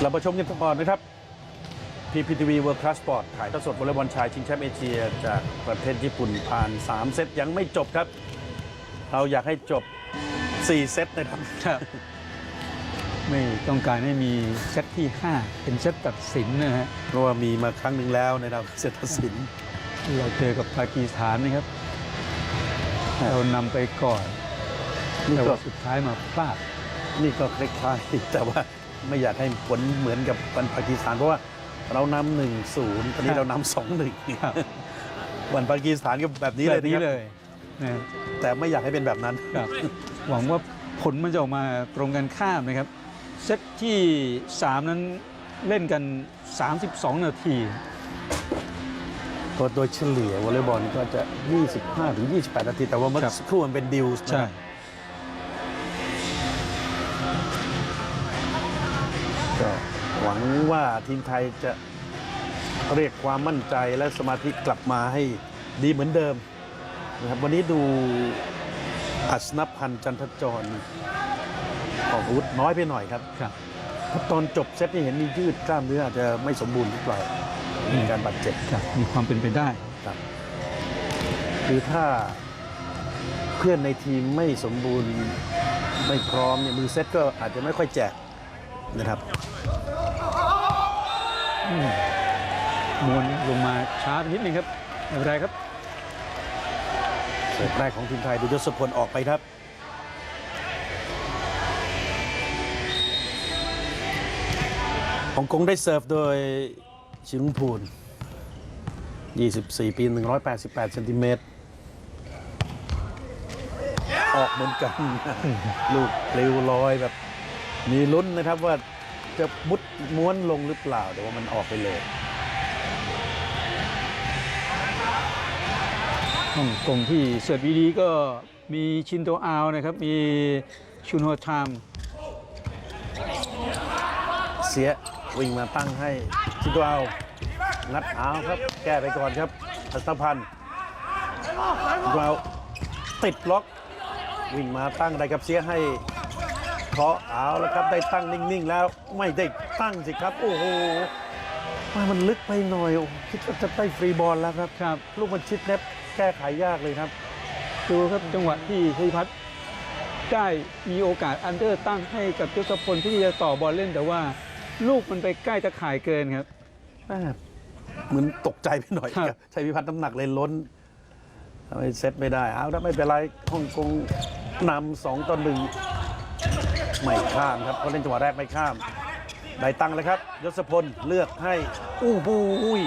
เราประชมกันก่อนนะครับ PPTV World Class Sport ถ่ายทอดสดวอลเลย์บอลชายชิงแชมป์เอเชีย จากประเทศญี่ปุ่นผ่าน 3 เซตยังไม่จบครับ เราอยากให้จบ 4 เซตนะครับครับไม่ต้องการให้มีเซตที่ 5 เป็นเซตตัดสินนะฮะเพราะว่ามีมาครั้งหนึ่งแล้วนะครับเซตตัดสิน เราเจอกับปากีสถานนะครับ เรานำไปก่อนนี่แต่ก็ว่าสุดท้ายมาพลาดนี่ก็คล้ายๆแต่ว่า ไม่อยากให้ผลเหมือนกับวันปากีสถานเพราะว่าเรานำหนึ่งศูนย์ตอนนี้ครับเรานำสองหนึ่งครับวันปากีสถานก็แบบนี้เลแบยบนี้นะครับเลยนะแต่ไม่อยากให้เป็นแบบนั้น ครับหวังว่าผลมันจะออกมาตรงกันข้ามนะครับ เซตที่ 3 นั้นเล่นกัน 32 นาทีก็โดยเฉลี่ยวอลเลย์บอลก็จะ 25 ถึง 28 นาที แต่ว่าเมื่อครับสักครู่มันเป็นดิวส์ใช่นะครับ ก็หวังว่าทีมไทยจะเรียกความมั่นใจและสมาธิกลับมาให้ดีเหมือนเดิมนะครับวันนี้ดูอัศนพันธ์จันทจรออกอาวุธน้อยไปหน่อยครับครับเพราะตอนจบเซตนี่เห็นมียืดกล้ามเนื้ออาจจะไม่สมบูรณ์หรือเปล่ามีการบาดเจ็บครับมีความเป็นไปได้ครับคือถ้าเพื่อนในทีมไม่สมบูรณ์ไม่พร้อมเนี่ยมือเซตก็อาจจะไม่ค่อยแจก นะครับมวนลงมาช้าไปนิดนึงครับไม่เป็นไรครับเสิร์ฟแรกของทีมไทยดูยศพลออกไปครับฮ่องกงได้เสิร์ฟโดยชิงพูน 24 ปี 188เซนติเมตรออกเหมือนกัน ลูกปลิวลอยแบบ มีลุ้นนะครับว่าจะมุดม้วนลงหรือเปล่าแต่ว่ามันออกไปเลยฮ่องกงที่เสิร์ฟดีๆก็มีชินโตอาวนะครับ มีชุนโฮทาม เสียวิ่งมาตั้งให้ชิตัวเอางัดเอาครับ แก้ไปก่อนครับอัศพันธ์ชิตัวเอาติดล็อก วิ่งมาตั้งได้ครับเสียให้ เคาะเอาแล้วครับได้ตั้งนิ่งๆ แล้วไม่ได้ตั้งสิครับ โอ้โหว่ามันลึกไปหน่อยโอ้โหคิดว่าจะได้ฟรีบอลแล้วครับครับ ลูกมันชิดเน็บแก้ไขยากเลยครับดูครับจังหวะที่ชัยพัฒน์ได้มีโอกาสอันเดอร์ตั้งให้กับยศพลที่จะต่อบอลเล่นแต่ว่า ลูกมันไปใกล้ตะข่ายเกินครับแม่เหมือนตกใจไปหน่อยครับครับชัยพิพัฒน์น้ำหนักเลยล้นทำให้เซตไม่ได้เอาถ้าไม่เป็นไรฮ่องกงนำสองต่อหนึ่ง ไม่ข้ามครับเพราะเล่นจังหวะแรกไม่ข้าม ได้ตังค์เลยครับยศพลเลือกให้อู้หูย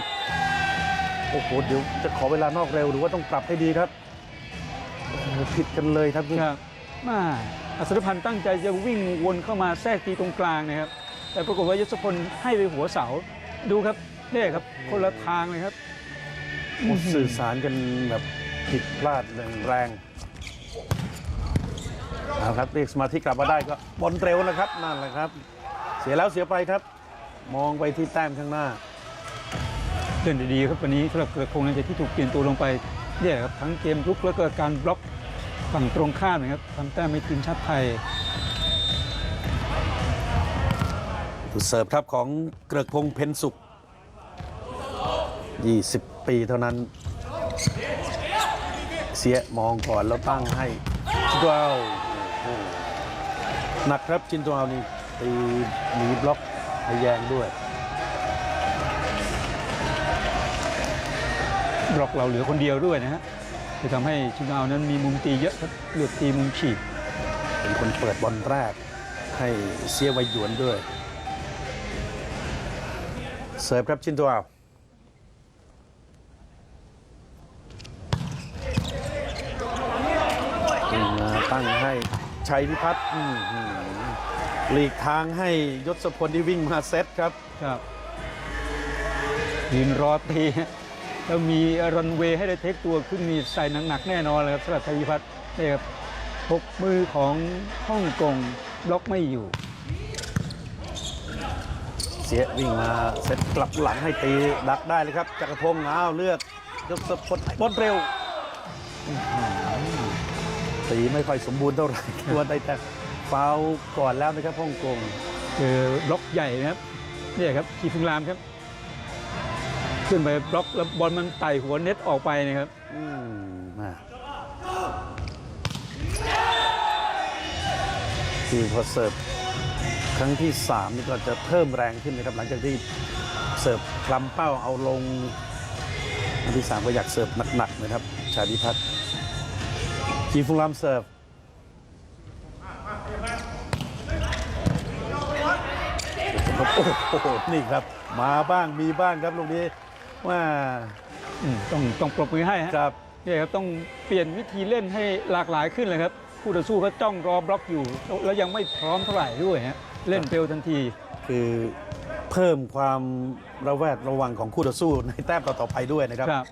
โอ้โหเดี๋ยวจะขอเวลานอกเร็วหรือว่าต้องปรับให้ดีครับโอ้โหผิดกันเลยครับนี่ครับมาอัศรพันธ์ตั้งใจจะวิ่งวนเข้ามาแทรกตีตรงกลางนะครับ แต่ปรากฏว่ายศพลให้ไปหัวเสาดูครับเนี่ยครับคนละทางเลยครับโอ้สื่อสารกันแบบผิดพลาดแรงๆ เอาครับเรียกสมาธิกลับมาได้ก็บอลเร็วนะครับนั่นแหละครับ เสียแล้วเสียไปครับ มองไปที่แต้มข้างหน้าเล่นดีๆครับวันนี้สำหรับเกิดคงหลังจากที่ถูกเปลี่ยนตัวลงไปเนี่ยครับทั้งเกมรุกแล้วก็การบล็อกฝั่งตรงข้ามนะครับทำแต้มให้ทีมชาติไทยเสิร์ฟครับของเกริกพงษ์เพ็ญสุข 20 ปีเท่านั้น เสียมองก่อนแล้วตั้งให้จินตัวเอาโอ้โห หนักครับจินตัวเอานี่ตีหนีบล็อกทะแยงด้วยบล็อกเราเหลือคนเดียวด้วยนะฮะจะทำให้ชิงเอานั้นมีมุมตีเยอะครับเลือกตีมุมฉีกเป็นคนเปิดบอลแรก ให้เสียไวยหยวนด้วย เสิร์ฟครับชินตัวเอาวิ่งมาตั้งให้ ชัยพิพัฒน์อื้อหือหลีกทางให้ยศพลที่วิ่งมาเซตครับ ครับยืนรอตีฮะแล้วมีรันเวย์ให้ได้เทคตัวขึ้นมีใส่หนักๆแน่นอนเลยครับสำหรับไทยพิพัฒน์นี่ครับพกมือของฮ่องกงบล็อกไม่อยู่ เสียวิ่งมาเซตกลับหลังให้ตีดักได้เลยครับจักรพงษ์อ้าวเลือกยศพลบอลเร็วอื้อหือ ตีไม่ค่อยสมบูรณ์เท่าไหร่ตัวได้แต่ฟาวล์ก่อนแล้วนะครับฮ่องกงคือบล็อกใหญ่นะครับเนี่ยครับคีฟุงรามครับ ขึ้นไปบล็อกแล้วบอลมันไต่หัวเน็ตออกไปนะครับอืมมาคือพอเสิร์ฟครั้งที่ 3 นี่ก็จะเพิ่มแรงขึ้นนะครับ หลังจากที่เสิร์ฟคลำเป้าเอาลงอันที่ 3 ก็อยากเสิร์ฟหนักๆนะครับ ชาดิพัฒน์ จีฟุงลามเสิร์ฟโอ้โหนี่ครับ มาบ้างมีบ้างครับลูกนี้ว่าอืมต้องต้องปรบมือให้ฮะครับเนี่ยครับต้องเปลี่ยนวิธีเล่นให้หลากหลายขึ้นเลยครับคู่ต่อสู้ก็จ้องรอบล็อกอยู่ แล้วยังไม่พร้อมเท่าไหร่ด้วยฮะเล่นเร็วทันที คือเพิ่มความระแวดระวังของคู่ต่อสู้ในแต้มต่อๆไปด้วยนะครับครับ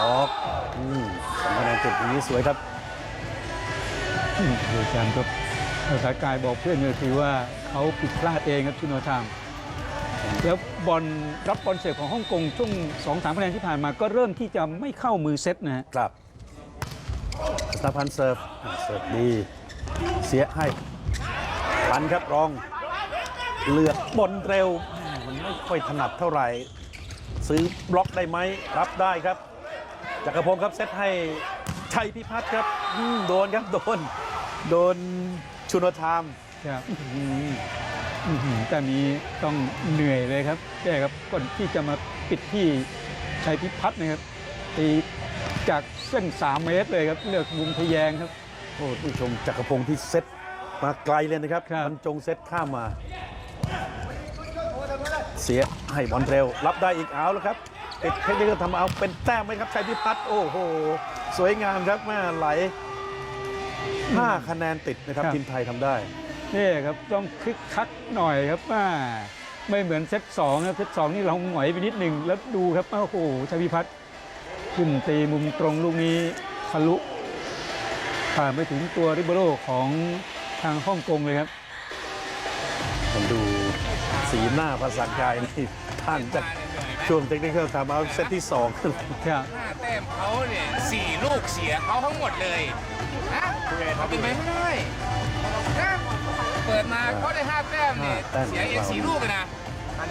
ออกอืม สองคะแนนติดอย่างนี้สวยครับอืมโดยการครับภาษากายบอกเพื่อนก็คือว่าเขาผิดพลาดเองครับชิโนทามแล้วบอลรับบอลเสิร์ฟของฮ่องกงช่วง2อสามคะแนนที่ผ่านมาก็เริ่มที่จะไม่เข้ามือเซตนะฮะครับสตาพันธ์เสิร์ฟอะเสิร์ฟดี เสียให้พันครับรอง เลือกบนเร็วแม่มันไม่ค่อยถนัดเท่าไหร่ ซื้อบล็อกได้ไหมรับได้ครับ จักรพงศ์ครับเซตให้ชัยพิพัฒน์ครับอืมโดนครับโดน โดนชุนธรรมครับอืมอื้อหือแต่นี้ต้องเหนื่อยเลยครับแก้ครับก่อนที่จะมาปิดที่ชัยพิพัฒน์นะครับตีจากเส้น 3 เมตรเลยครับเลือกมุมทะแยงครับ โอ้ผู้ชมจักรพงศ์ที่เซตมาไกลเลยนะครับครับ บรรจงเซตข้ามมา เสียให้บอลเร็ว รับได้อีกเอาแล้วครับ ติดเทคนิคทำเอาเป็นแต้มไหมครับชัยพิพัฒน์โอ้โห สวยงามครับแม่ไหล5คะแนนติดนะครับครับ ทีมไทยทำได้ นี่ครับต้องคึกคักหน่อยครับว่าไม่เหมือนเซตสองนะเซตสองนี่เราหงอยไปนิดหนึ่งแล้วดูครับโอ้โหชัยพิพัฒน์ขึ้นตีมุมตรงลูกนี้ทะลุผ่านไปถึงตัวริเบโรของทางฮ่องกงเลยครับ ผมดูสีหน้าภาษากายนี่ท่านจาก ช่วงเทคนิคทำเอาเซตที่ 2 ครับห้าแต้มเขาเนี่ยสี่ลูกเสียเขาทั้งหมดเลยนะเขาเป็นไปไม่ได้นะเปิดมาเขาได้ห้าแต้มเนี่ยห้าแต้ม เสียเองสี่ลูกเลยนะ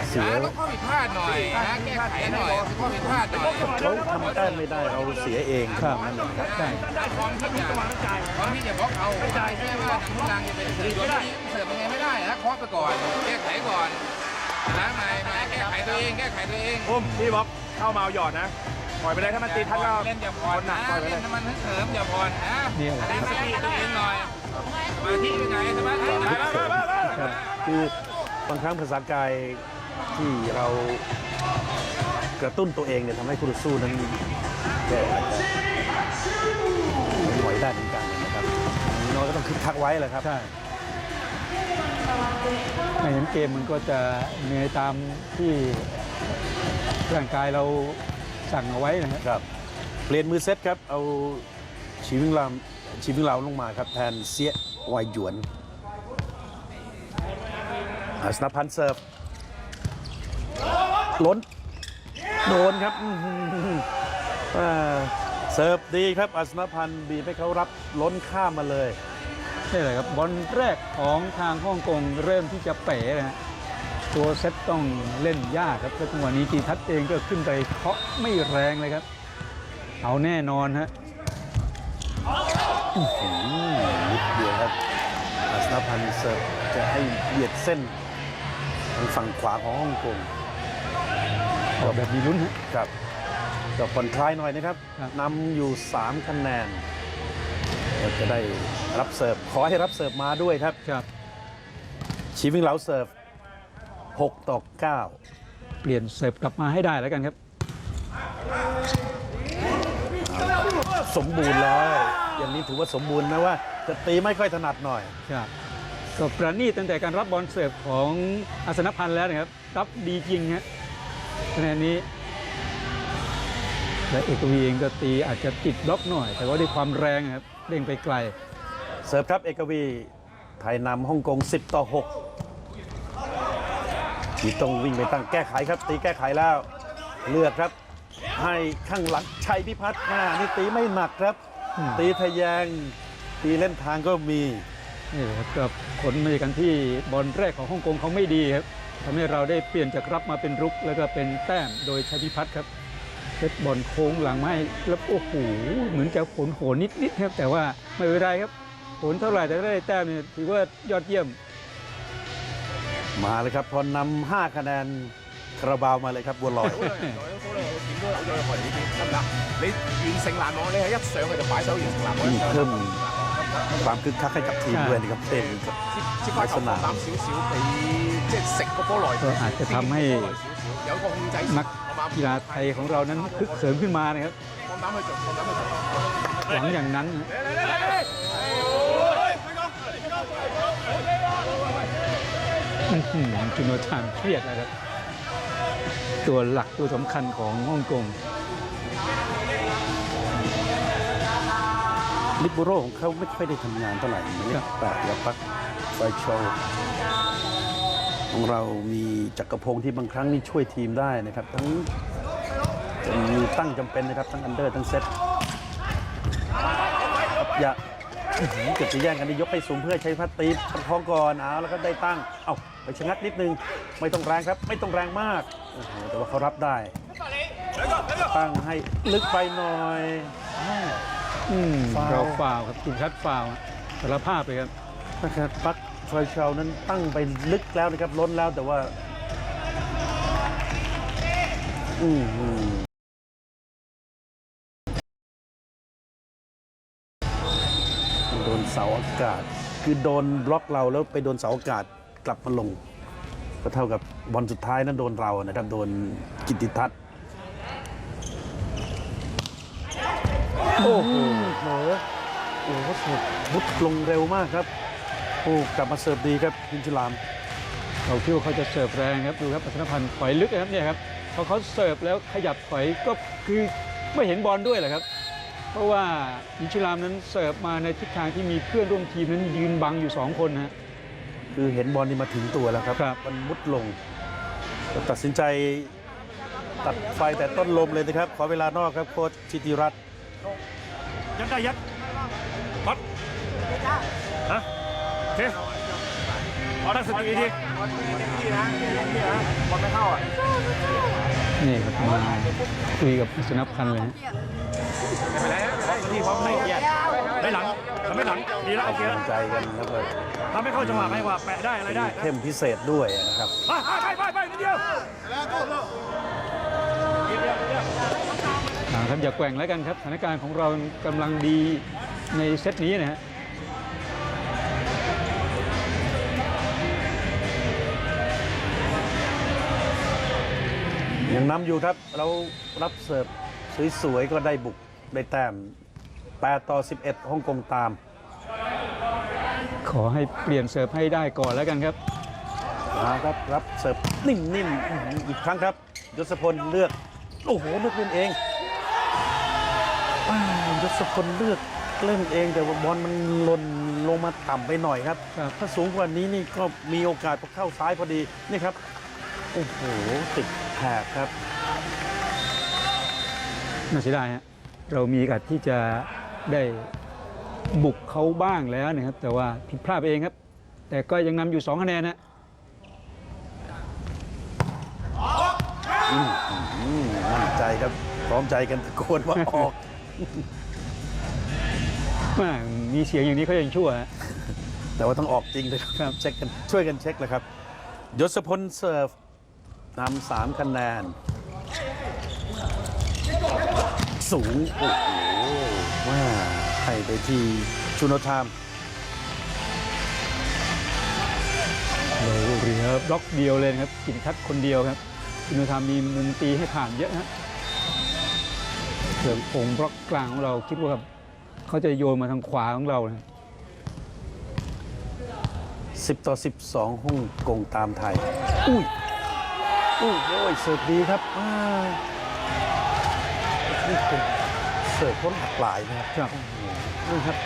เสียนะลดข้อผิดพลาดหน่อยนะแก้ไขหน่อยข้อผิดพลาดหน่อยเขาทำแต้มไม่ได้เราเสียเองครับ นั่นแหละครับ ใช่พร้อมที่จะพร้อมที่จะบล็อกเอาไม่ใช่ว่าทางทุนลังจะเป็นเสือไม่ได้เสือเป็นไงไม่ได้นะเคาะไปก่อนแก้ไขก่อน นะนายมาแก้ไขตัวเองแก้ไขตัวเองอุ้มพี่บ๊อบเข้ามาเอาหยอดนะปล่อยไปเลยถ้ามันตีท่านก็เล่นอย่าผ่อนหนันะกปล่อยไปเลเล่ยนน้ำมันเสริมอย่าผ่อนนะนี่แหละเล่นสปีดตัวเองหน่อยมาที่ยังไงสมาธิหน่อยครับคือบางครั้งภาษากายที่เรากระตุ้นตัวเองเนี่ยทำให้คู่ต่อสู้นั้นแกอาจจะไม่ไหวได้เหมือนกันนะครับอย่างน้อยก็ต้องคึกคักไว้แหละครับใช่ ไม่เห็นเกมมันก็จะเหนื่อยตามที่ร่างกายเราสั่งเอาไว้นะครับครับเปลี่ยนมือเซตครับ เอาชีวิงลามชีวิงลาวลงมาครับ แทนเสียวายหยวนอาสนพันธ์เสิร์ฟล้น โดนครับเสิร์ฟดีครับอัศนพันธ์บีบให้เขารับล้นข้ามมาเลย นี่แหละครับบอลแรกของทางฮ่องกงเริ่มที่จะเป๋นะฮะตัวเซตต้องเล่นยากครับแล้วจังหวะนี้จีทัศน์เองก็ขึ้นไปเคาะไม่แรงเลยครับ เอาแน่นอนฮะอืมนิดเดียวครับอัศนพันธ์เสิร์ฟจะให้เบียดเส้นทางฝั่งขวาของฮ่องกงออกแบบมีลุ้นฮะครับก็ผ่อนคลายหน่อยนะครับครับนำอยู่ 3 คะแนน เราจะได้รับเสิร์ฟขอให้รับเสิร์ฟมาด้วยครับครับชีวิงเหลาเสิร์ฟ6ต่อ9เปลี่ยนเสิร์ฟกลับมาให้ได้แล้วกันครับ สมบูรณ์แล้ว อย่างนี้ถือว่าสมบูรณ์นะว่าจะตีไม่ค่อยถนัดหน่อยครับก็ประณีตตั้งแต่การรับบอลเสิร์ฟของอาสนพันธ์แล้วนะครับรับดีจริงฮะคะแนนนี้ และเอกวีเองก็ตีอาจจะติดบล็อกหน่อย แต่ว่าด้วยความแรงครับเด้งไปไกล เสิร์ฟครับเอกวีไทยนำฮ่องกง 10 ต่อ6ที่ต้องวิ่งไปตั้งแก้ไขครับ ตีแก้ไขแล้ว เลือกครับ ให้ข้างหลังชัยพิพัฒน์อ่านี่ตีไม่หนักครับ อืม ตีทะแยง ตีเล่นทางก็มี นี่ครับก็ผลมาจากการที่บอลแรกของฮ่องกงเขาไม่ดีครับทำให้เราได้เปลี่ยนจากรับมาเป็นรุกแล้วก็เป็นแต้มโดยชัยพิพัฒน์ครับเซตบอลโค้งหลังไมาให้แล้วโอ้โหเหมือนจะผลโหนนิดๆครับ แต่ว่าไม่เป็นไรครับผลเท่าไหร่แต่ได้แต้มเนี่ยถือว่ายอดเยี่ยม มาเลยครับ พอนำห้าคะแนนคาราบาวมาเลยครับบัวลอย 点都有咗入去呢边得唔得？你完成难忘，你系一上去就摆手完成难忘， นี่ 一上 เพิ่ม ความคึกคักให้กับทีมด้วยนะครับเช่นกับลักษณะก็อาจจะทำให้นักกีฬาไทยของเรานั้นคึกเสริมขึ้นมานะครับหวังอย่างนั้นจุนโอชานเครียดนะครับ ตัวหลักตัวสำคัญของฮ่องกง ลิบโบโรของเขาไม่ค่อยได้ทำงานเท่าไหร่หมายเลครัขบแปดกับพักไฟโชว์ของเรามีจักรพงศ์ที่บางครั้งนี่ช่วยทีมได้นะครับ ทั้งจะมีตั้งจำเป็นนะครับ ทั้งอันเดอร์ทั้งเซตครับอย่าอื้อหือเกือบจะแย่งกันนี่ยกไปสูงเพื่อใช้พัดตีประคองก่อนเอาแล้วก็ได้ตั้ง เอ้าไปชะงักนิดนึง ไม่ต้องแรงครับ ไม่ต้องแรงมากโอ้โหแต่ว่าเขารับได้ ตั้งให้ลึกไปหน่อยแม่ อืมฟาวล์ เราฟาวล์ครับทีมชัดฟาวล์สารภาพเลยครับ นะครับปักชอยเชานั้นตั้งไปลึกแล้วนะครับ ล้นแล้วแต่ว่า อือหือโดนเสาอากาศ คือโดนบล็อกเราแล้วไปโดนเสาอากาศกลับมาลง ก็เท่ากับบอลสุดท้ายนั้นโดนเรานะครับ โดนกิตติทัศน์ โอ้โหเหนอโอ้โหเสิร์ฟมุดลงเร็วมากครับโอ้กลับมาเสิร์ฟดีครับพินชลามเราคิดว่าเขาจะเสิร์ฟแรงครับดูครับอัศนพันธ์ถอยลึกนะครับเนี่ยครับพอเขาเสิร์ฟแล้วขยับถอยก็คือไม่เห็นบอลด้วยแหละครับ เพราะว่าอินชิรามนั้นเสิร์ฟมาในทิศทางที่มีเพื่อนร่วมทีมนั้นยืนบังอยู่สองคนนะฮะคือเห็นบอลนี่มาถึงตัวแล้วครับครับมันมุดลงก็ตัดสินใจตัดไฟแต่ต้นลมเลยนะครับ ขอเวลานอกครับโค้ชชิติรัตน์ ยัดได้ยัดพัดฮะโอเคเอาได้สติทีบอลไม่เข้าอะนี่ครับมาคุยกับอัศนพันธ์เลยฮะที่พร้อมไม่เกียดไม่หลังทำไม่หลังดีแล้วโอเคแล้วใจกันแล้วก็ทำให้เข้าจังหวะไม่ว่าแปะได้อะไรได้เข้มพิเศษด้วยนะครับไปไปไปไปนิดเดียว อ่าครับอย่าแกว่งแล้วกันครับสถานการณ์ของเรากำลังดีในเซตนี้นะฮะยังนำอยู่ครับเรารับเสิร์ฟสวยๆก็ได้บุกได้แต้ม8ต่อ 11ฮ่องกงตาม ขอให้เปลี่ยนเสิร์ฟให้ได้ก่อนแล้วกันครับมาครับรับเสิร์ฟนิ่มๆอื้อหืออีกครั้งครับยศพลเลือก โอ้โหเลือกเล่นเองอ้าว ยศพลเลือกเล่นเองแต่ว่าบอลมันหล่นลงมาต่ำไปหน่อยครับ ครับ ถ้าสูงกว่านี้นี่ก็มีโอกาสพอเข้าซ้ายพอดีนี่ครับ โอ้โห ติดแถบครับ น่าเสียดายฮะเรามีโอกาสที่จะได้บุกเขาบ้างแล้วนะครับ แต่ว่าผิดพลาดไปเองครับ แต่ก็ยังนำอยู่2คะแนนนะอืมมั่นใจครับ พร้อมใจกันตะโกนว่าออก แม่มีเสียงอย่างนี้เขายังชั่วฮะ แต่ว่าต้องออกจริงเลยครับ เช็คกันช่วยกันเช็คเลยครับยศพลเสิร์ฟนำสามคะแนน สูง โอ้โหว่าให้ไปที่ชุนทามเราเหลือบล็อกเดียวเลยนะครับ กินทัดคนเดียวครับคุณธรรมมีมุมตีให้ผ่านเยอะฮะเสริมองค์บล็อกกลางของเราคิดว่า เขาจะโยนมาทางขวาของเรานะ10 ต่อ 12ฮ่องกงตามไทย อุ้ยอุ้ยโอ้ยเสิร์ฟดีครับอ่านี่เป็นเสิร์ฟพ้นหลากหลายนะครับครับนี่ครับ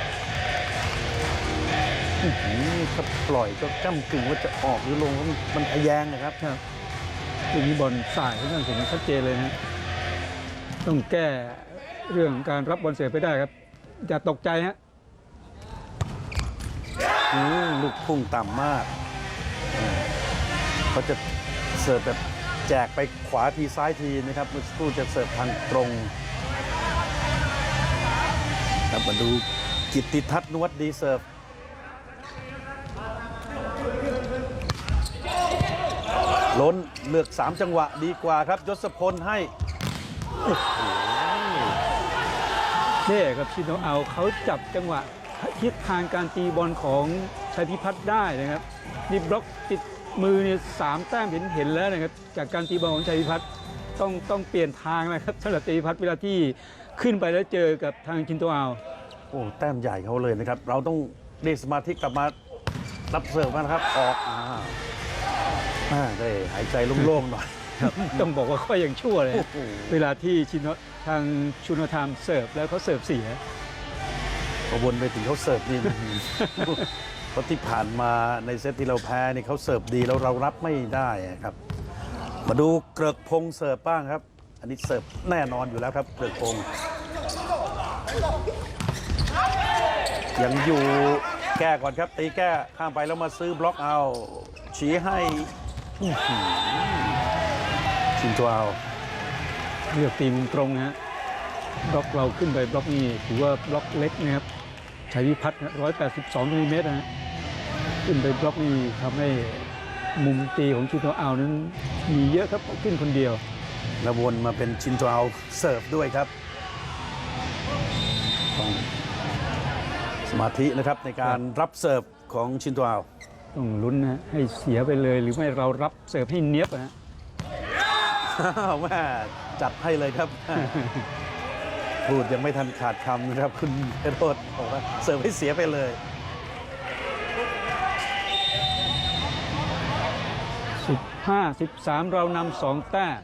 อื้อหือถ้าปล่อยก็ก้ากึ่งว่าจะออกหรือลงมันมันทะแยงนะครับ ครับทีนี้บอลสายค่อนข้างเห็นชัดเจนเลยนะต้องแก้เรื่องการรับบอลเสียไปได้ครับ อย่าตกใจฮะอืมลูกพุ่งต่ำมากอืมเขาจะเสิร์ฟแบบแจกไปขวาทีซ้ายทีนะครับเมื่อสักครู่จะเสิร์ฟทางตรงครับมาดูกิตติทัศน์นวัดดีเสิร์ฟล้นเลือก 3 จังหวะดีกว่าครับยศพลให้ ท่ครับชิโนเอาเขาจับจังหวะทิศทางการตีบอลของชัยพิพัฒน์ได้นะครับนี่บล็อกติดมือเนี่ยสามแต้มเห็นเห็นแล้วนะครับจากการตีบอลของชัยพิพัฒน์ต้องต้องเปลี่ยนทางนะครับสำหรับชัยพิพัฒน์เวลาที่ขึ้นไปแล้วเจอกับทางชินโตเอาโอ้แต้มใหญ่เขาเลยนะครับเราต้องเรียกสมาธิกลับมารับเสิร์ฟมานะครับออกอ่าได้หายใจโล่งๆหน่อย ต้องบอกว่าก็ยังชั่วเลย โอ้โห เวลาที่ชินโนทางชุนธรรมเสิร์ฟแล้วเขาเสิร์ฟเสีย พอวนไปถึงเขาเสิร์ฟนี่ เพราะที่ผ่านมาในเซตที่เราแพ้นี่เขาเสิร์ฟดีแล้วเรารับไม่ได้ครับ มาดูเกริกพงษ์เสิร์ฟบ้างครับ อันนี้เสิร์ฟแน่นอนอยู่แล้วครับ เกริกพงษ์ยังอยู่แก้ก่อนครับ ตีแก้ข้ามไปแล้วมาซื้อบล็อกเอา ชี้ให้อื้อหือ ชินตัวเอาเลือกตีมุมตรงนะฮะบล็อกเราขึ้นไปบล็อกนี้ถือว่าบล็อกเล็กนะครับชัยวิพัฒน์182มิลลิเมตรนะฮะขึ้นไปบล็อกนี้ทำให้มุมตีของชิโตเอานั้นมีเยอะครับขึ้นคนเดียวแล้ววนมาเป็นชินตัวเอาเสิร์ฟด้วยครับต้องสมาธินะครับในการรับเสิร์ฟของชินตัวเอาต้องลุ้นนะฮะให้เสียไปเลยหรือไม่เรารับเสิร์ฟให้เนี้ยบนะฮะอ้าว แม่จัดให้เลยครับ พูดยังไม่ทันขาดคำนะครับ คุณเพโรดบอกว่าเสิร์ฟให้เสียไปเลย 15 13 เรานำสองแต้ม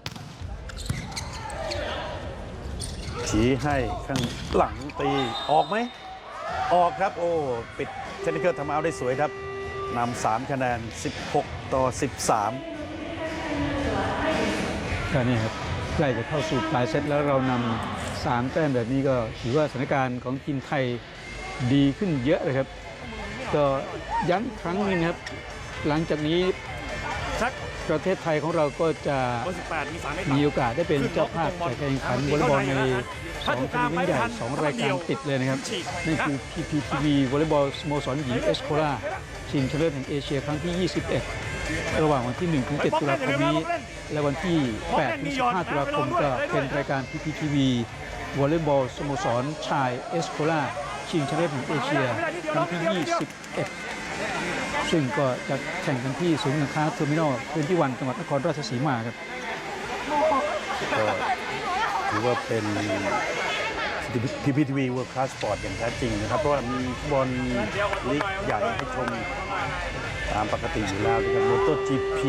ชี้ให้ข้างหลังตีออกไหม ออกครับ โอ้ ปิดเทคนิคทำเอาได้สวยครับนำสามคะแนน 16 ต่อ 13 ก็นี่ครับใกล้จะเข้าสู่ปลายเซตแล้วเรานำสามแต้มแบบนี้ก็ถือว่าสถานการณ์ของทีมไทยดีขึ้นเยอะเลยครับ ก็ย้ำครั้งนึงครับ หลังจากนี้ชักประเทศไทยของเราก็จะมีโอกาสได้เป็นเจ้าภาพการแข่งขันวอลเลย์บอลในสองทัวร์นาเมนต์ใหญ่สองรายการติดเลยนะครับนั่นคือ PPTV วอลเลย์บอลสโมสรหญิงเอสโคลาชิงชนะเลิศแห่งเอเชียครั้งที่ 21 ระหว่างวันที่1ถึง7ตุลาคมนี้ และวันที่8ถึง15ตุลาคมก็เป็นรายการ PPTV วอลเลย์บอลสโมสรชายเอสโคลาชิงชนะเลิศแห่งเอเชียครั้งที่ 21 ซึ่งก็จะแข่งกันที่ศูนย์การค้าเทอร์มินอลพื้นที่วันจังหวัดนครราชสีมาครับก็ถือว่าเป็น PPTV World Class Sport อย่างแท้จริงนะครับ เพราะว่ามีฟุตบอลลีกใหญ่ให้ชม ตามปกติอยู่แล้วนะครับโมโต GP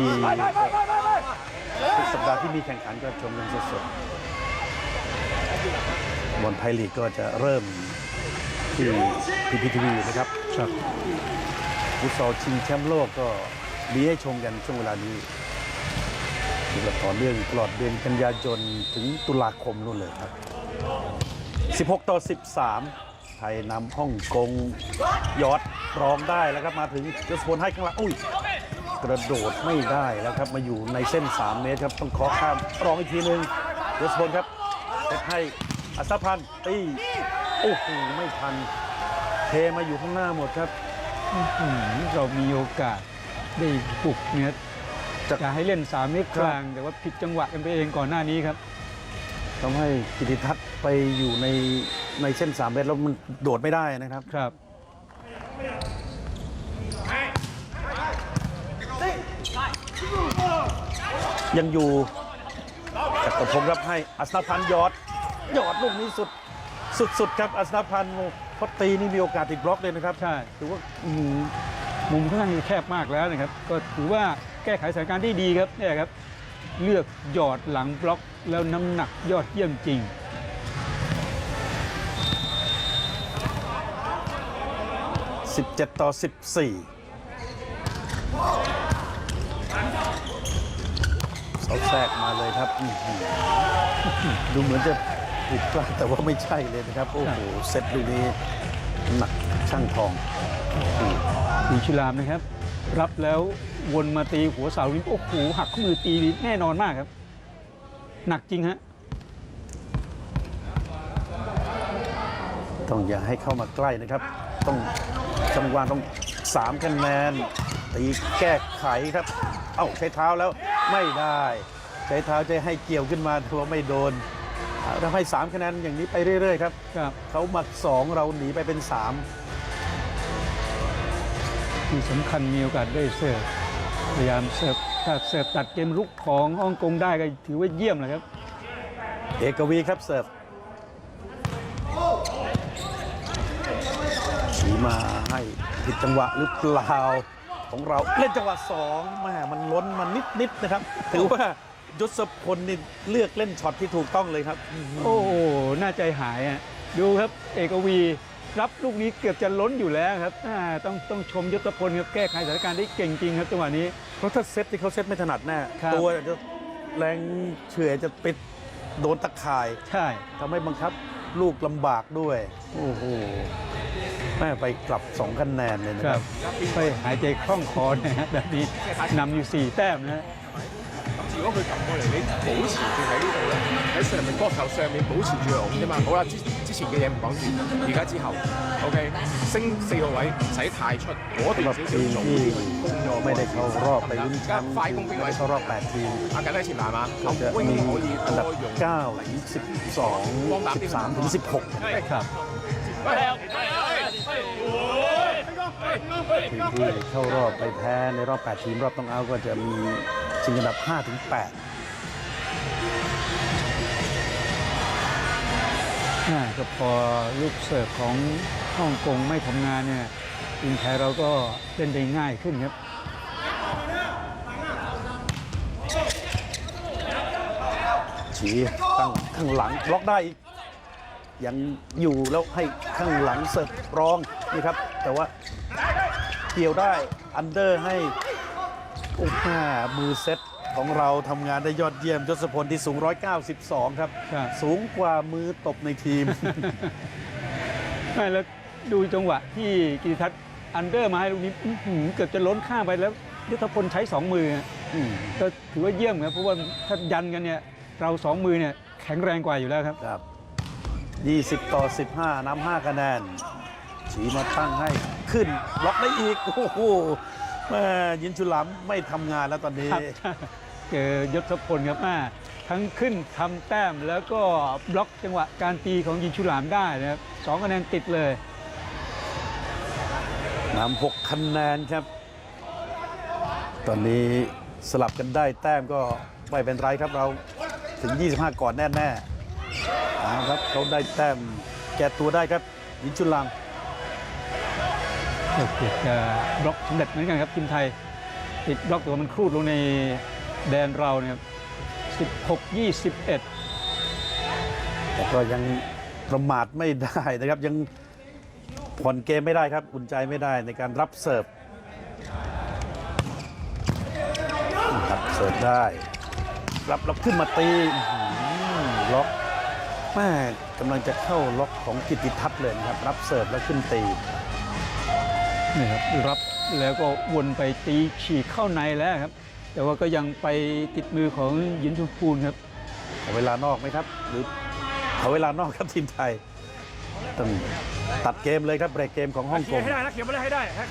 ทุกสัปดาห์ที่มีแข่งขันก็ชมกันสดๆบอลไทยลีกก็จะเริ่มที่ PPTV นะครับครับฟุตซอลชิงแชมป์โลกก็มีให้ชมกันช่วงเวลานี้อยู่แบบต่อเนื่องตลอดเดือนกันยายนถึงตุลาคมนู่นเลยครับ 16 ต่อ 13 ไทยนำฮ่องกงยอดรองได้แล้วครับมาถึงยศพลให้ข้างหลังอุ้ยกระโดดไม่ได้แล้วครับมาอยู่ในเส้น 3 เมตรครับต้องขอข้ามรองอีกทีหนึ่งยศพลครับเซตให้อัศพันธ์ตีโอ้โหไม่ทันเทมาอยู่ข้างหน้าหมดครับอื้อหือเรามีโอกาสได้ปลุกเนี่ยจะจะให้เล่น3เมตรกลาง แต่ว่าผิดจังหวะกันไปเองก่อนหน้านี้ครับ ทำให้กิติทัศน์ไปอยู่ในในเส้น3เมตรแล้วมันโดดไม่ได้นะครับ ครับ ยังอยู่จักรพงศ์รับให้อัศนพันธ์หยอดหยอดลูกนี้สุดสุดสุดครับอัศนพันธ์เพราะตีนี่มีโอกาสติดบล็อกเลยนะครับใช่ถือว่าอื้อหือมุมค่อนข้างแคบมากแล้วนะครับ ก็ถือว่าแก้ไขสถานการณ์ได้ดีครับเนี่ยครับ เลือกหยอดหลังบล็อกแล้วน้ำหนักยอดเยี่ยมจริง 17 ต่อ 14เสาแทรกมาเลยครับอื้อหือดูเหมือนจะผิดพลาดแต่ว่าไม่ใช่เลยนะครับ โอ้โห เซตลูกนี้หนักช่างทองอืมดีชิลามนะครับ รับแล้ว วนมาตีหัวเสานี่โอ้โหหักข้อมือตีแน่นอนมากครับ หนักจริงฮะต้องอย่าให้เข้ามาใกล้นะครับ ต้องจังหวะต้องสามคะแนนตีแก้ไขครับ เอ้าใช้เท้าแล้วไม่ได้ ใช้เท้าจะให้เกี่ยวขึ้นมาทัวไม่โดนอ่าทำให้สามคะแนนอย่างนี้ไปเรื่อย ๆ ครับครับเขาหมัดสองเราหนีไปเป็นสามที่สำคัญมีโอกาสได้เสิร์ฟ พยายามเสิร์ฟถ้าเสิร์ฟตัดเกมลุกของฮ่องกงได้ก็ถือว่าเยี่ยมเลยครับ เอกวีครับเสิร์ฟฉีมาให้ผิดจังหวะหรือเปล่าของเราเล่นจังหวะสองแม่มันล้นมานิดๆนะครับ ถือว่ายศพลนี่เลือกเล่นช็อตที่ถูกต้องเลยครับ โอ้โหน่าใจหายอะดูครับเอกวี รับลูกนี้เกือบจะล้นอยู่แล้วครับอ่าต้องต้องชมยศพลครับแก้ไขสถานการณ์ได้เก่งจริงครับจังหวะนี้ เพราะถ้าเซตที่เขาเซตไม่ถนัดแน่ครับตัวจะแรงเฉื่อยจะไปโดนตะข่าย ใช่ทำให้บังคับลูกลำบากด้วย โอ้โหแม่ไปกลับสองคะแนนเลยนะคครัรับบไปหายใจคล่องคอนะฮะแบบนี้นำอยู่ 4 แต้มนะฮะ 如果佢揿过嚟，你保持住喺呢度咧，喺上面膊头上面保持住拱啫嘛。好啦，之之前嘅嘢唔讲住，而家之后，OK，升四个位唔使太出，嗰 สำห 段 รับ 少 ที 少 ม 早 ที่ 啲去升咗。 ไม่ได้เข้ารอบไปลุ้นแชมป์ 快攻边 ไม่ 位 ได้？เข้ารอบ 8 ทีม 阿紧喺前栏嘛， ก็จะ 咁 มี 永远可以 อันดับ 多用。 9ถึง12 13ถึง16 ครับ ทีมที่เข้ารอบไปแพ้ในรอบ 8 ทีมรอบต้องเอาท์ก็จะมีชิงอันดับ 5 ถึง 8 ก็พอลูกเสิร์ฟของฮ่องกงไม่ทำงานเนี่ยทีมไทยเราก็เล่นได้ง่ายขึ้นครับฉีตั้งข้างหลังบล็อกได้อีกยังอยู่แล้วให้ข้างหลังเสิร์ฟรองนี่ครับ แต่ว่าเกี่ยวได้อันเดอร์ให้โอ้โหมือเซต ของเราทำงานได้ยอดเยี่ยมยศพลที่สูง 192 ครับ ครับ สูงกว่ามือตบในทีม ไม่แล้วดูจังหวะที่กิติทัศน์อันเดอร์มาให้ลูกนี้อื้อหือเกือบจะล้นข้ามไปแล้วยุทธพลใช้สองมืออืมก็ถือว่าเยี่ยมครับเพราะว่าถ้ายันกันเนี่ยเราสองมือเนี่ยแข็งแรงกว่าอยู่แล้วครับครับ 20 ต่อ 15นำ5คะแนน ฉีมาตั้งให้ขึ้นล็อกได้อีก โอ้โหแม่ยินชุลามไม่ทำงานแล้วตอนนี้ ครับ เจอยศพลครับมาทั้งขึ้นทำแต้มแล้วก็บล็อกจังหวะการตีของยินชุลามได้นะครับสองคะแนนติดเลยนำหกคะแนนครับ ตอนนี้สลับกันได้แต้มก็ไม่เป็นไรครับเราถึง 25 ก่อนแน่ๆเอาครับเขาได้แต้มแก้ตัวได้ครับยินชุลังเกือบจะบล็อกสำเร็จเหมือนกันครับทีมไทยติดบล็อกแต่ว่ามันครูดลงใน แดนเราเนี่ย16 21 แต่ก็ยังประมาทไม่ได้นะครับ ยังผ่อนเกมไม่ได้ครับอุ่นใจไม่ได้ในการรับเสิร์ฟรับเสิร์ฟได้ รับแล้วขึ้นมาตีอื้อหือล็อกแม่กำลังจะเข้าล็อกของกิติทัศน์เลยนะครับ รับเสิร์ฟแล้วขึ้นตีนี่ครับรับแล้วก็วนไปตีฉีกเข้าในแล้วครับ แต่ว่าก็ยังไปติดมือของหยินชุมพูนครับเอาเวลานอกไหมครับ หรือเอาเวลานอกครับทีมไทยต้องตัดเกมเลยครับเบรกเกมของฮ่องเคกลียงร์ให้ได้นะเคลียร์ไม่ได้ให้ได้ฮะ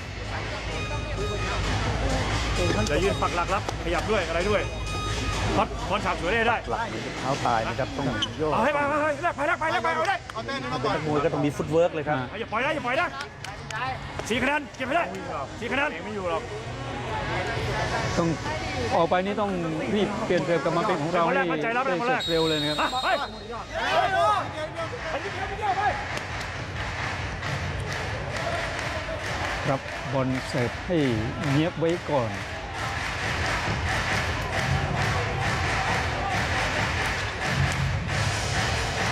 จะยืนปักหลักรับขยับด้วยอะไรด้วยพัดคอนฉากสวยได้ให้ได้หลักเท้าตายนะครับต้องโยกเอาให้ไปไปไปแลกไปแลกไปแลกไปเอาได้เป็นนักมวยก็ต้องมีฟุตเวิร์กเลยครับอ่าอย่าปล่อยนะอย่าปล่อยนะสี่คะแนนเก็บให้ได้สี่คะแนนไม่อยู่หรอก ต้องออกไปนี่ต้องรีบเปลี่ยนเสิร์ฟกลับมาเป็นของเราเอาแรให้กมั่นใจรับได้เสิร์ฟเร็วเลยนะครับรับบอลเสิร์ฟให้เงียบไว้ก่อน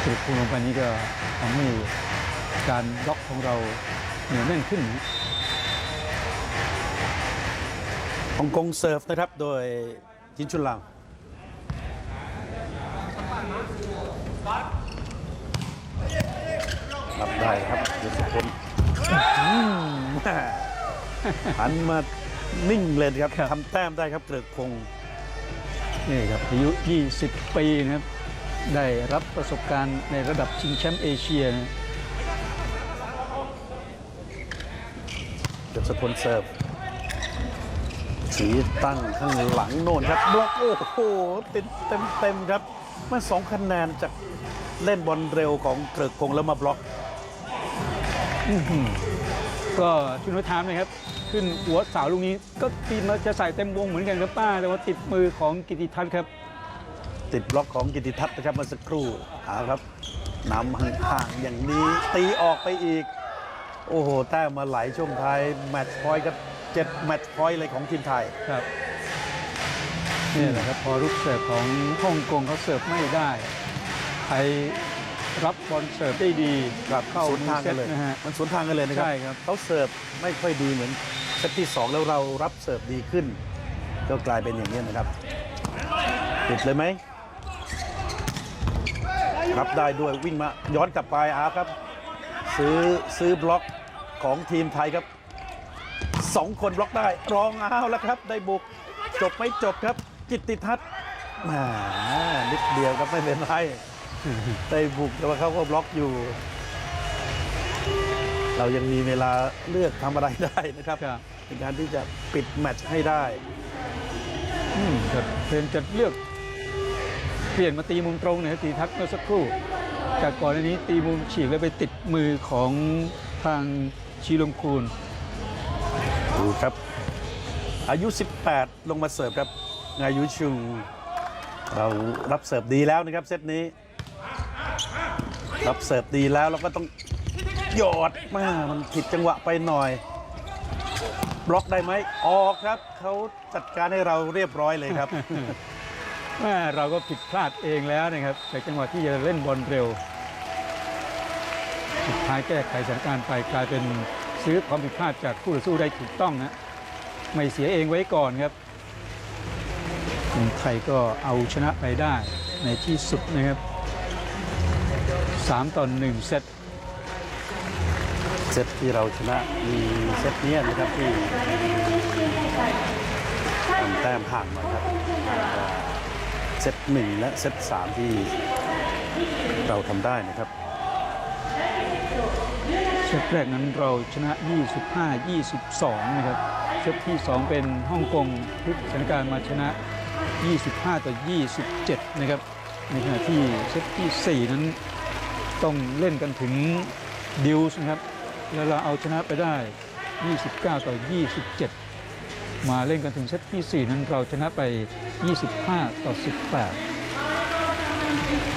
สุดคูลงไปนี้ก็ทำให้การล็อกของเราเหนียวแน่นขึ้น ฮ่องกงเซิร์ฟนะครับ โดยจินชุนลังรับได้ครับยศพลอืมแม่หันมานิ่งเลยนะครับครับทำแต้มได้ครับเกริกพงศ์นี่ครับอายุ 20 ปีนะครับ ได้รับประสบการณ์ในระดับชิงแชมป์เอเชียนะเดชสกลเสิร์ฟ สีตั้งข้างหลังโน่นครับบล็อกโอ้โหติดเต็มเต็มๆครับมาสองคะแนนจากเล่นบอลเร็วของเกริกพงศ์แล้วมาบล็อกก็ชุนวัฒน์นะครับ ขึ้นหัวเสาลูกนี้ ก็ตีมาจะใส่เต็มวงเหมือนกันครับป้า แต่ว่าติดมือของกิติทัศน์ครับ ติดบล็อกของกิติทัศน์นะครับเมื่อสักครู่เอาครับนำห่างๆอย่างนี้ตีออกไปอีก โอ้โหแต้มมาไหลช่วงท้ายแมตช์พอยต์ครับ เจ็ดแมตช์พอยต์เลยของทีมไทย ครับนี่แหละครับพอลูกเสิร์ฟของฮ่องกงเขาเสิร์ฟไม่ได้ไทยรับบอลเสิร์ฟได้ดีครับเข้าสวนทางกันเลยมือซตนะฮะ มันสวนทางกันเลยนะครับใช่ครับ เขาเสิร์ฟไม่ค่อยดีเหมือนเซตที่ 2 แล้วเรารับเสิร์ฟดีขึ้น ก็กลายเป็นอย่างนี้นะครับ ติดเลยไหม รับได้ด้วยวิ่งมาย้อนกลับไปอาครับ ซื้อซื้อบล็อกของทีมไทยครับ สองคนบล็อกได้รองเอาแล้วครับ ได้บุกจบไม่จบครับ กิตติทัศน์แหมานิดเดียวครับไม่เป็นไรได้บุกแต่ว่าเขาก็บล็อกอยู่ เรายังมีเวลาเลือกทำอะไรได้นะครับครับ ในการที่จะปิดแมตช์ให้ได้ อืมครับเป็นจะเลือก เปลี่ยนมาตีมุมตรงนะครับตีทัศน์เมื่อสักครู่ จากก่อนหน้านี้ตีมุมฉีกแล้วไปติดมือของทางชีลงคูน ดูครับ อายุ 18 ลงมาเสิร์ฟครับงายุชุงเรารับเสิร์ฟดีแล้วนะครับเซตนี้ รับเสิร์ฟดีแล้วเราก็ต้องหยอดมามันผิดจังหวะไปหน่อย บล็อกได้ไหมออกครับเขาจัดการให้เราเรียบร้อยเลยครับแม่เราก็ผิดพลาดเองแล้วนะครับจากจังหวะที่จะเล่นบอลเร็วสุดท้ายแก้ไขสถานการณ์ไปกลายเป็น ซื้อความผิดพลาดจากคู่ต่อสู้ได้ถูกต้องนะไม่เสียเองไว้ก่อนครับทีมไทยก็เอาชนะไปได้ในที่สุดนะครับ 3 ต่อ 1 เซตเซตที่เราชนะมีเซตเนี้ยนะครับที่ทำแต้มห่างมาครับเซตหนึ่งและเซตสามที่เราทำได้นะครับ เซตแรกนั้นเราชนะ 25 22 นะครับ เซตที่ 2 เป็นฮ่องกงพลิกสถานการณ์มาชนะ 25 ต่อ 27 นะครับ ในขณะที่เซตทีสี่ 4 นั้นต้องเล่นกันถึงดิวส์นะครับ แล้วเราเอาชนะไปได้ 29 ต่อ 27 มาเล่นกันถึงเซตที่ 4 นั้นเราชนะไป 25 ต่อ 18